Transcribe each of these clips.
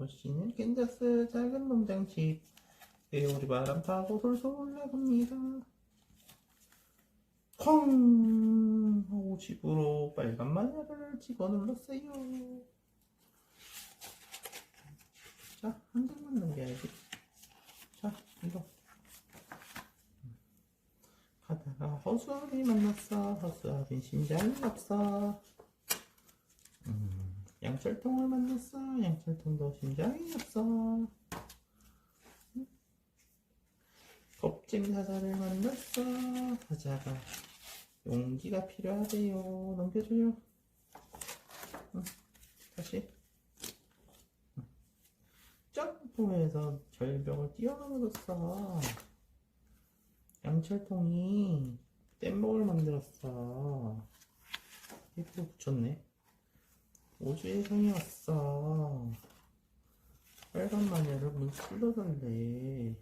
도시는 캔자스 작은 농장집. 회오리 바람 타고 솔솔 올라갑니다. 펑 하고 집으로 빨간 마녀를 집어눌렀어요. 자한 장만 넘겨야지. 자 이거. 가다가 허수아비 만났어. 허수아비 심장이 없어. 음, 양철통을 만났어. 양철통도 심장이 없어 음. 겁쟁이 사자를 만났어. 사자가 용기가 필요하대요. 넘겨줘요. 응, 다시. 응. 점프해서 절벽을 뛰어넘어졌어. 양철통이 뗏목을 만들었어. 이거 붙였네 왔어. 빨간 마녀를 문 찔러달래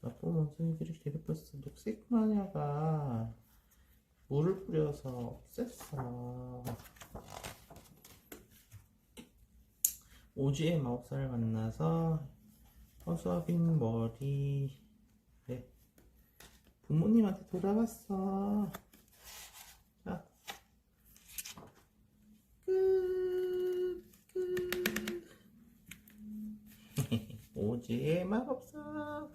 나쁜 원숭이들이 괴롭혔어. 녹색 마녀가 물을 뿌려서 없앴어. 오지의 마법사를 만나서 허수아빈 머리 네. 부모님한테 돌아갔어 오지의 마법사